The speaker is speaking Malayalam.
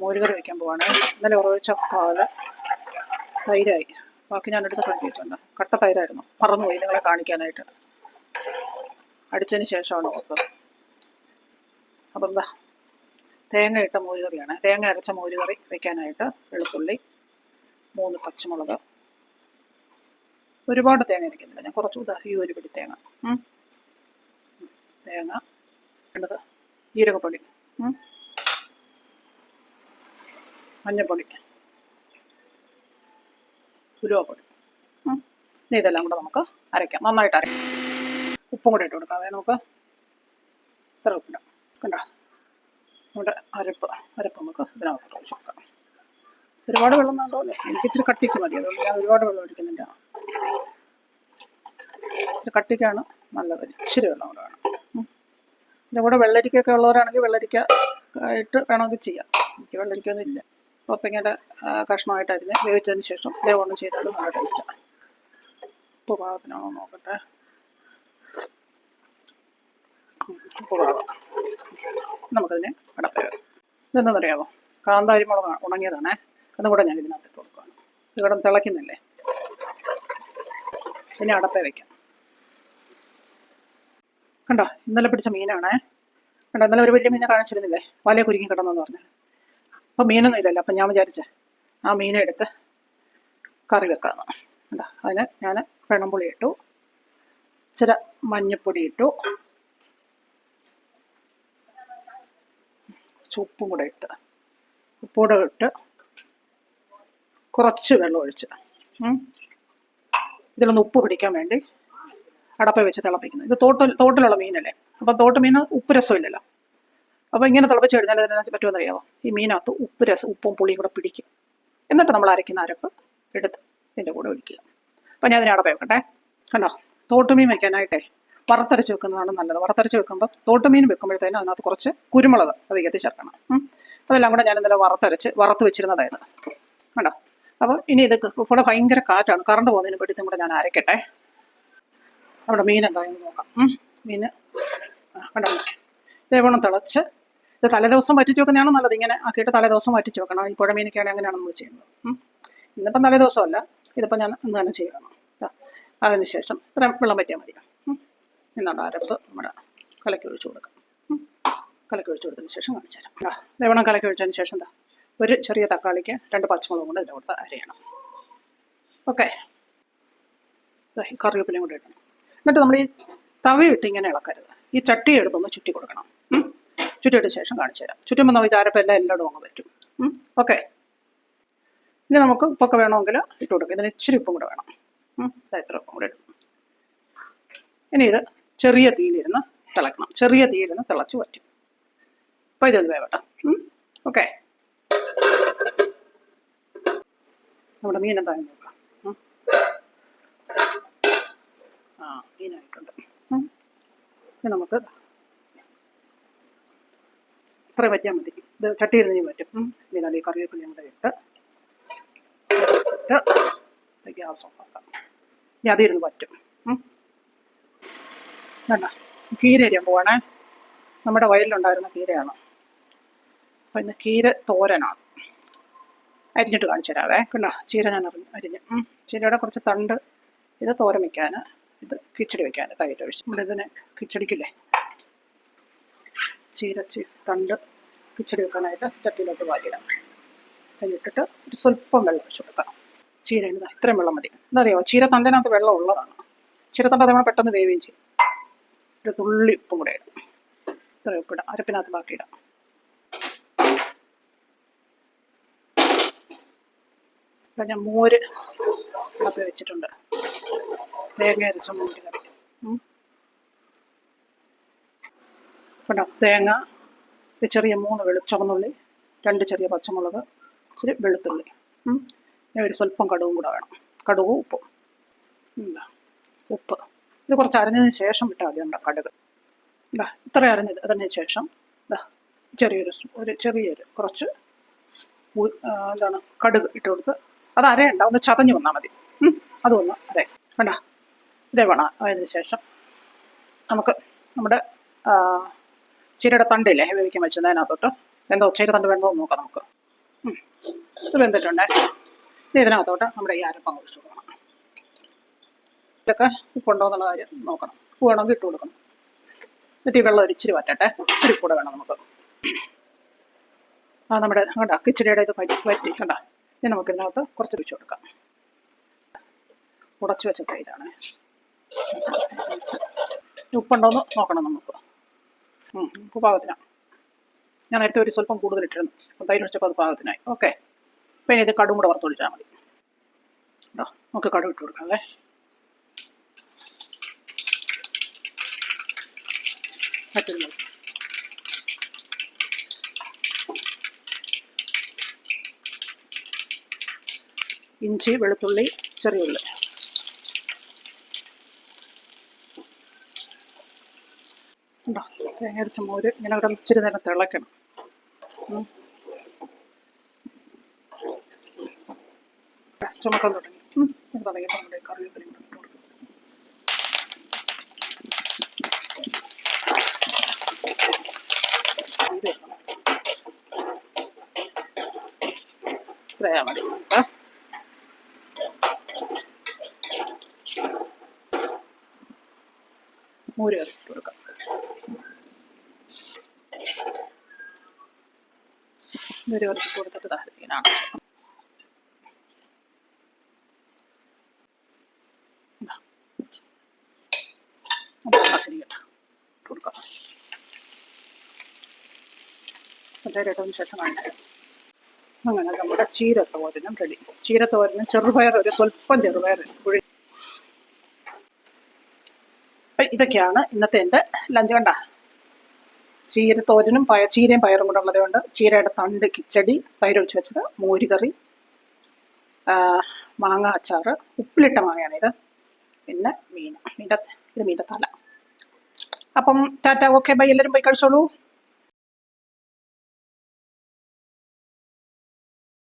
മോരുകറി വയ്ക്കാൻ പോവാണ്. ഇന്നലെ ഉറവിച്ച പാൽ തൈരായി. ബാക്കി ഞാൻ എടുത്ത് കണ്ടിട്ടുണ്ട് കട്ട തൈരായിരുന്നു. മറന്നുപോയി നിങ്ങളെ കാണിക്കാനായിട്ട്. അടിച്ചതിന് ശേഷമാണ് ഓർത്തത്. അപ്പം എന്താ തേങ്ങ ഇട്ട മോരുകറിയാണ്. തേങ്ങ അരച്ച മോരുകറി വയ്ക്കാനായിട്ട് വെളുത്തുള്ളി മൂന്ന് പച്ചമുളക്. ഒരുപാട് തേങ്ങ അരയ്ക്കുന്നില്ല ഞാൻ കുറച്ച് ഉദാ ഈ ഒരു പിടി തേങ്ങ. തേങ്ങ വേണ്ടത് ജീരകപ്പൊടി. ഉം. മഞ്ഞൾപ്പൊടി ഉലുവപ്പൊടി. ഇനി ഇതെല്ലാം കൂടെ നമുക്ക് അരയ്ക്കാം. നന്നായിട്ട് അരയ്ക്കാം ഉപ്പും കൂടെ ഇട്ട് കൊടുക്കാവേ നമുക്ക് ഇത്ര ഉപ്പിടാം കണ്ടോ? നമ്മുടെ അരപ്പ് അരപ്പ് നമുക്ക് ഇതിനകത്തോട്ട് കൊടുക്കാം. ഒരുപാട് വെള്ളം വേണ്ടോ എനിക്ക് ഇച്ചിരി കട്ടിക്ക് മതി. അതുകൊണ്ട് ഞാൻ ഒരുപാട് വെള്ളം ഒഴിക്കുന്നില്ല. ഇച്ചിരി കട്ടിക്കാണ് നല്ലത്. ഇച്ചിരി വെള്ളം കൂടെ വേണം. ഇതിന്റെ കൂടെ വെള്ളരിക്കൊക്കെ ഉള്ളവരാണെങ്കിൽ വെള്ളരിക്ക ആയിട്ട് വേണമെങ്കിൽ ചെയ്യാം. എനിക്ക് വെള്ളരിക്കൊന്നും ഇല്ല. പപ്പങ്ങയുടെ കഷ്ണമായിട്ട് അരിഞ്ഞ് വേവിച്ചതിന് ശേഷം ഇതേപോലെ ചെയ്താലും നല്ല ടേസ്റ്റാണ് ഉപ്പ് പാകത്തിനാണോ നോക്കട്ടെ. ഉപ്പ് പാകം. നമുക്കതിനെ അടപ്പ ഇതെന്താണെന്നറിയാമോ കാന്താരി മുളക് ഉണങ്ങിയതാണേ. അതും കൂടെ ഞാൻ ഇതിനകത്ത് കൊടുക്കുകയാണ്. ഇത് കിടന്ന് തിളയ്ക്കുന്നില്ലേ? ഇനി അടപ്പേ വയ്ക്കാം കണ്ടോ? ഇന്നലെ പിടിച്ച മീനാണേ. കണ്ടോ? ഇന്നലെ ഒരു വലിയ മീനെ കാണിച്ചിരുന്നില്ലേ? വലയെ കുരുങ്ങി കിടന്നെന്ന് പറഞ്ഞു. അപ്പം മീനൊന്നും ഇല്ലല്ലോ അപ്പം ഞാൻ വിചാരിച്ചേ ആ മീനെടുത്ത് കറി വെക്കാമെന്ന് എന്താ അതിന് ഞാൻ വെണ്ണമ്പുളി ഇട്ടു ഇച്ചിരി മഞ്ഞപ്പൊടി ഇട്ടു ഉപ്പും കൂടെ ഇട്ട് ഉപ്പൂടെ ഇട്ട് കുറച്ച് വെള്ളം ഒഴിച്ച്. ഇതിലൊന്ന് ഉപ്പ് പിടിക്കാൻ വേണ്ടി അടപ്പ വെച്ച് തിളപ്പിക്കുന്നത് ഇത് തോട്ടിൽ തോട്ടിലുള്ള മീനല്ലേ അപ്പം തോട്ട് മീൻ ഉപ്പ് രസമില്ലല്ലോ. അപ്പോൾ ഇങ്ങനെ തിളപ്പിച്ച് കഴിഞ്ഞാൽ അതിനകത്ത് പറ്റുമെന്ന് അറിയാമോ ഈ മീനകത്ത് ഉപ്പ് രസം ഉപ്പും പുളിയും കൂടെ പിടിക്കും. എന്നിട്ട് നമ്മൾ അരയ്ക്കുന്ന അരപ്പ് എടുത്ത് ഇതിന്റെ കൂടെ ഒഴിക്കുക. അപ്പം ഞാൻ ഇതിനെ അടപ്പ് വെക്കട്ടെ. കണ്ടോ? തോട്ടുമീൻ വെക്കാനായിട്ടേ വറുത്തരച്ച് വെക്കുന്നതാണ് നല്ലത്. വറുത്തരച്ച് വെക്കുമ്പോൾ തോട്ടുമീൻ വെക്കുമ്പോഴത്തേനും അതിനകത്ത് കുറച്ച് കുരുമുളക് അധികത്തിൽ ചേർക്കണം ഉം. അതെല്ലാം കൂടെ ഞാൻ ഇന്നലെ വറുത്തരച്ച് വറുത്ത് വെച്ചിരുന്നതായിരുന്നു കണ്ടോ? അപ്പോൾ ഇനി ഇത് കൂടെ ഭയങ്കര കാറ്റാണ്. കറണ്ട് പോകുന്നതിന് വേണ്ടി കൂടെ ഞാൻ അരയ്ക്കട്ടെ. അവിടെ മീൻ എന്തായെന്ന് നോക്കാം. മീൻ ഇതേപോലെ തിളച്ച് ഇത് തലേദിവസം വറ്റിച്ച് വെക്കുന്നതാണ് നല്ലത്? ഇങ്ങനെ ആക്കിയിട്ട് തലേദിവസം വറ്റിച്ച് വെക്കണം. ഈ പുഴ മീനൊക്കെയാണ് അങ്ങനെയാണ് നമ്മൾ ചെയ്യുന്നത് ഇന്നിപ്പം തലേദിവസമല്ല ഇതിപ്പം ഞാൻ തന്നെ ചെയ്യണം. അതിനുശേഷം അതിന് ശേഷം ഇത്ര വെള്ളം പറ്റിയാൽ മതി. എന്നുള്ള അരപ്പ് നമ്മുടെ കലക്കി ഒഴിച്ചു കൊടുക്കാം. കലക്കി ഒഴിച്ചു കൊടുത്തതിന് ശേഷം കാണിച്ചു തരാം. ദേവണം കലക്കി ഒഴിച്ചതിന് ശേഷം എന്താ ഒരു ചെറിയ തക്കാളിക്ക് രണ്ട് പച്ചമുളകും കൊണ്ട് ഇതിന്റെ കൊടുത്ത് അരയണം. ഓക്കെ. കറിവേപ്പിലയും കൂടെ ഇടണം. എന്നിട്ട് നമ്മൾ ഈ തവയിട്ട് ഇങ്ങനെ ഇളക്കരുത്. ഈ ചട്ടി എടുത്തൊന്ന് ചുറ്റി കൊടുക്കണം. ചുറ്റിയിട്ട ശേഷം കാണിച്ചു തരാം. ചുറ്റുമ്പോൾ ഇതാരപ്പം എല്ലാം എല്ലായിടും അങ്ങ് പറ്റും. ഓക്കെ ഇനി നമുക്ക് ഉപ്പൊക്കെ വേണമെങ്കിൽ ഇട്ട് കൊടുക്കാം. ഇതിന് ഇച്ചിരി ഉപ്പും കൂടെ വേണം. ഇത്ര ഉപ്പും കൂടെ ഇട്ടു. ഇനി ഇത് ചെറിയ തീയിലിരുന്ന് തിളക്കണം. ചെറിയ തീയിലിരുന്ന് തിളച്ച് വറ്റും. അപ്പോൾ ഇതൊന്ന് വേവട്ടെ. ഓക്കെ നമ്മുടെ മീൻ എന്താ നോക്കാം. ആ മീനായിട്ടുണ്ട്. നമുക്ക് ഇത്ര പറ്റിയാൽ മതി. ഇത് ഇനി പറ്റും. ഇനി നല്ല ഈ കറിവേപ്പിലയും കൂടെ ഇട്ട് വെച്ചിട്ട് ഗ്യാസ് ഓഫാക്കാം ഇനി അതിരുന്ന് പറ്റും. വേണ്ട. കീര അരിയാൻ പോവാണേ. നമ്മുടെ വയലിലുണ്ടായിരുന്ന കീരയാണ്. അപ്പം ഇന്ന് കീര തോരനാണ്. അരിഞ്ഞിട്ട് കാണിച്ചു തരാവേ. കണ്ടോ? ചീര ഞാൻ അറിഞ്ഞ് അരിഞ്ഞ്. ചീരയുടെ കുറച്ച് തണ്ട്. ഇത് തോരൻ വെക്കാൻ ഇത് കിച്ചടി വെക്കാൻ തൈര് ഒഴിച്ച് നമ്മളിതിനെ കിച്ചടിക്കില്ലേ? ചീര തണ്ട് കിച്ചടി വെക്കാനായിട്ട് ചട്ടിയിലോട്ട് വാരിയിടാം. അതിലിട്ടിട്ട് ഒരു സ്വല്പം വെള്ളം വെച്ച് ചീര ഇതാ ഇത്രയും വെള്ളം മതി. എന്നറിയാമോ ചീര തണ്ടിനകത്ത് വെള്ളം ഉള്ളതാണ്. ചീര തണ്ട അതേപോലെ പെട്ടെന്ന് വേവുകയും ചെയ്യും. ഒരു തുള്ളി ഉപ്പും കൂടെ ഇടും. ഇത്ര ഉപ്പിടാം അരപ്പിനകത്ത് ബാക്കി ഇടാം. ഇപ്പം ഞാൻ മോര് അടപ്പ് വെച്ചിട്ടുണ്ട്. തേങ്ങ അരച്ച മോര് കറി. കണ്ടോ തേങ്ങ ചെറിയ മൂന്ന് വെളു രണ്ട് ചെറിയ പച്ചമുളക് ഇച്ചിരി വെളുത്തുള്ളി. പിന്നെ ഒരു സ്വല്പം കടുവും കൂടെ വേണം. കടുവും ഉപ്പും. ഉപ്പ്. ഇത് കുറച്ച് അരഞ്ഞതിന് ശേഷം ഇട്ടാൽ മതി നമ്മുടെ കടുക്. ഇല്ല ഇത്ര അരഞ്ഞത് അതിന് ശേഷം ഇതാ ചെറിയൊരു ഒരു ചെറിയൊരു കുറച്ച് എന്താണ് കടുക് ഇട്ട് കൊടുത്ത് അത് അരയണ്ട. ഒന്ന് ചതഞ്ഞ് വന്നാൽ മതി. അതൊന്ന് അര വേണ്ട. ഇതേ വേണം. അതിന് ശേഷം നമുക്ക് നമ്മുടെ ചീരയുടെ തണ്ടില്ലേ വേവിക്കാൻ വെച്ചത് അതിനകത്തോട്ട്. എന്തോ തണ്ട് വേണ്ടോ നോക്കാം നമുക്ക്. ഇത് വെന്തിട്ടുണ്ട്. ഇതിനകത്തോട്ട് നമ്മുടെ ഈ അരപ്പം കുറിച്ച് കൊടുക്കണം. ഇതൊക്കെ എന്നുള്ള കാര്യം നോക്കണം. ഉപ്പ് വേണമെങ്കിൽ ഇട്ട് കൊടുക്കണം. എന്നിട്ട് ഈ വെള്ളം ഒരിച്ചിരി വറ്റട്ടെ. ഇച്ചിരി കൂടെ വേണം നമുക്ക്. ആ നമ്മുടെ കണ്ട കിച്ചടിയുടെ ഇത് പറ്റി വറ്റി കണ്ട? ഇനി നമുക്ക് ഇതിനകത്ത് കുറച്ച് ഒഴിച്ചു കൊടുക്കാം. ഉടച്ചു വെച്ച തൈരാണ് ഉപ്പുണ്ടോയെന്ന് നോക്കണം നമുക്ക്. ഉപ്പ് പാകത്തിനാണ് ഞാൻ നേരത്തെ ഒരു സ്വല്പം കൂടുതൽ ഇട്ടിരുന്നു. അപ്പം തൈര് ഒഴിച്ചപ്പോൾ അത് പാകത്തിനായി ഓക്കെ. അപ്പം ഇനി ഇത് കടും കൂടെ വറുത്തൊഴിച്ചാൽ മതി. കേട്ടോ നമുക്ക് കടും ഇട്ട് കൊടുക്കാം അല്ലേ? ഇഞ്ചി വെളുത്തുള്ളി ചെറിയ ഉള്ളി. ഉണ്ടോ? തേങ്ങരച്ച മോര്. ഇങ്ങനെ ഇവിടെ ഇച്ചിരി നേരം തിളക്കണം. ചുമക്കാൻ തുടങ്ങി. ഇത് നമ്മുടെ കറിവേപ്പില കൂടെ ഇട്ട് കൊടുക്കും. ഇത് ഇത്രയാ മതി. മോര് ഇറക്കി കൊടുക്കാം മോര് ഇറക്കി കൊടുത്തിട്ട് താല്പര്യമാണ് പച്ചരി കേട്ടോ ഇട്ട് കൊടുക്കാം പച്ചരിട്ടതിന് ശേഷം അങ്ങനെ നമ്മുടെ ചീരത്തോരനും റെഡി ചീരത്തോരനും ചെറുപയർ ഒരു സ്വല്പം ചെറുപയർ കുഴി അപ്പൊ ഇതൊക്കെയാണ് ഇന്നത്തെ എന്റെ ലഞ്ച് കണ്ട. തോരനും പയ ചീരയും പയറും കൂടെ ഉള്ളത് കൊണ്ട് ചീരയുടെ തണ്ട് കിച്ചടി തൈരൊഴിച്ച് വെച്ചത് മോരുകറി മാങ്ങ അച്ചാറ് ഉപ്പിലിട്ട മാങ്ങയാണിത് പിന്നെ മീൻ. മീന്റെ ഇത് മീന്റെ തല. അപ്പം ടാറ്റ ഓക്കെ ബൈ എല്ലാവരും പോയി കഴിച്ചോളൂ.